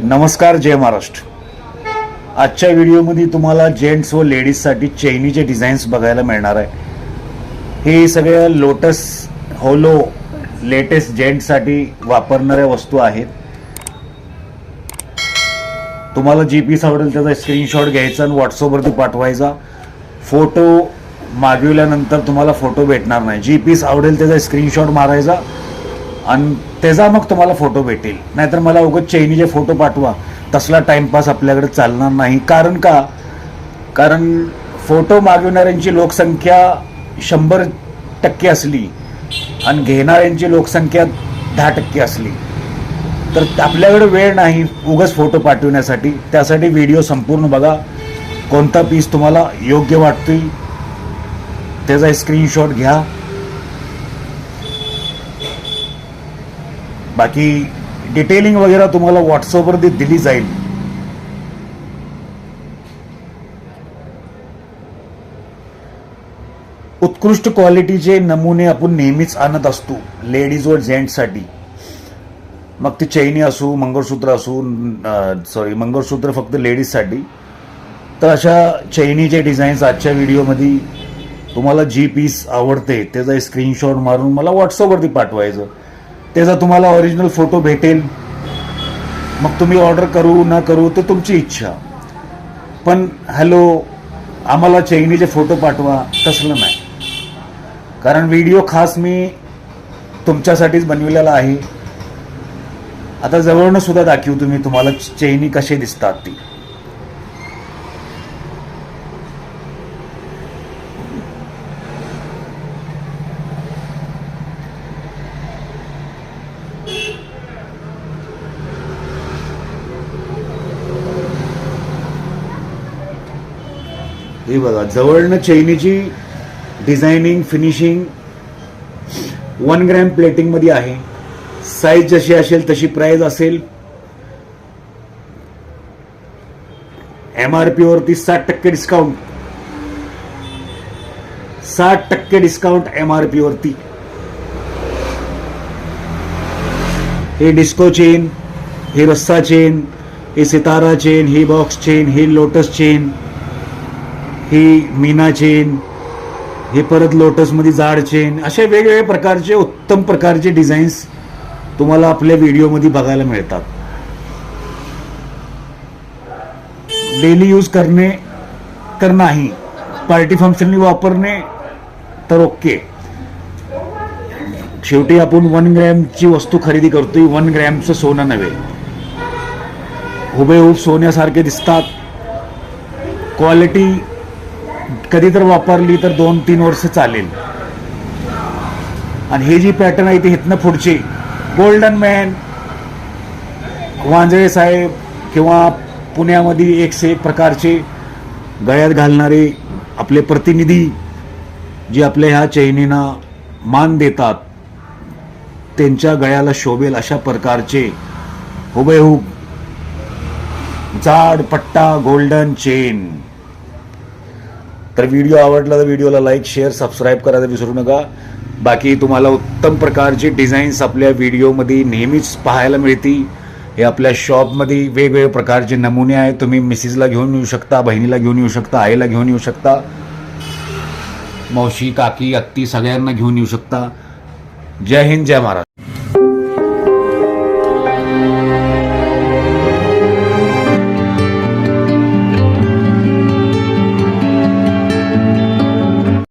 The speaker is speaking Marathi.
नमस्कार जय महाराष्ट्र. आजच्या व्हिडिओमध्ये तुम्हाला जेंट्स व लेडीजसाठी चैनीचे डिझाईन्स बघायला मिळणार आहे. हे सगळ्या लोटस होलो लेटेस्ट जेंट्ससाठी वापरणाऱ्या वस्तू आहेत. तुम्हाला जी पीस आवडेल त्याचा स्क्रीनशॉट घ्यायचा आणि व्हॉट्सअपवरती पाठवायचा. फोटो मागविल्यानंतर तुम्हाला फोटो भेटणार नाही. जी पीस आवडेल त्याचा स्क्रीनशॉट मारायचा. आणि त्याचा मग तुम्हाला फोटो भेटेल. नाहीतर मला उगाच चैनीचे फोटो पाठवा. तसला टाइमपास आपल्याकडे चालणार नाही. कारण का? कारण फोटो मागविणाऱ्यांची लोकसंख्या शंभर टक्के असली आणि घेणाऱ्यांची लोकसंख्या दहा टक्के असली. तर आपल्याकडे वेळ नाही उगाच फोटो पाठवण्यासाठी. त्यासाठी व्हिडिओ संपूर्ण बघा. कोणता पीस तुम्हाला योग्य वाटतोय त्याचा स्क्रीनशॉट घ्या. बाकी डिटेलिंग वगैरे तुम्हाला व्हॉट्सअपवरती दिली जाईल. उत्कृष्ट क्वालिटीचे नमुने आपण नेहमीच आणत असतो लेडीज व जेंट्ससाठी मग ती चैनी असू मंगळसूत्र असू सॉरी मंगळसूत्र फक्त लेडीजसाठी तर अशा चैनीचे डिझाईन्स आजच्या व्हिडिओमध्ये तुम्हाला जी पीस आवडते त्याचा स्क्रीनशॉट मारून मला व्हॉट्सअपवरती पाठवायचं. त्याचा तुम्हाला ओरिजिनल फोटो भेटेल मग तुम्ही ऑर्डर करू ना करू ते तुमची इच्छा. पण हॅलो आम्हाला चैनीचे फोटो पाठवा तसलं नाही. कारण व्हिडिओ खास मी तुमच्यासाठीच बनविलेला आहे. आता जवळनं सुद्धा दाखवू तुम्ही तुम्हाला चैनी कसे दिसतात ती. हे बघा जवळनं चैनीची डिझायनिंग फिनिशिंग वन ग्रॅम प्लेटिंगमध्ये आहे. साईज जशी असेल तशी प्राईज असेल. एम आर पीवरती साठ टक्के डिस्काउंट साठ टक्के डिस्काउंट एम आर पीवरती हे डिस्को चेन हे रस्सा चेन हे सितारा चेन ही बॉक्स चेन ही लोटस चेन ही मीना चेन हे परत लोटसमध्ये जाड चेन असे वेगवेगळे प्रकारचे उत्तम प्रकारचे डिझाईन्स तुम्हाला आपल्या व्हिडिओमध्ये बघायला मिळतात. डेली यूज करणे तर नाही पार्टी फंक्शनली वापरणे तर ओके. शेवटी आपण वन ग्रॅमची वस्तू खरेदी करतोय वन ग्रॅमचं सोनं नव्हे. हुबेहूब सोन्यासारखे दिसतात. क्वालिटी कधी तर वापरली तर दोन तीन वर्ष चालेल. आणि हे जी पॅटर्न आहे ती इथनं पुढची. गोल्डन मॅन वांजळे साहेब किंवा पुण्यामध्ये एकशे एक प्रकारचे गळ्यात घालणारे आपले प्रतिनिधी जे आपल्या ह्या चैनीना मान देतात त्यांच्या गळ्याला शोभेल अशा प्रकारचे हुबेहूब जाड पट्टा गोल्डन चेन तर व्हिडिओ आवडला तर व्हिडिओला लाईक शेअर सबस्क्राईब करायला विसरू नका. बाकी तुम्हाला उत्तम प्रकारचे डिझाईन्स आपल्या व्हिडिओमध्ये नेहमीच पाहायला मिळतील हे आपल्या शॉपमध्ये वेगवेगळ्या प्रकारचे नमुने आहेत. तुम्ही मिसेसला घेऊन येऊ शकता बहिणीला घेऊन येऊ शकता आईला घेऊन येऊ शकता. मावशी काकी अत्ती सगळ्यांना घेऊन येऊ शकता. जय हिंद जय महाराष्ट्र.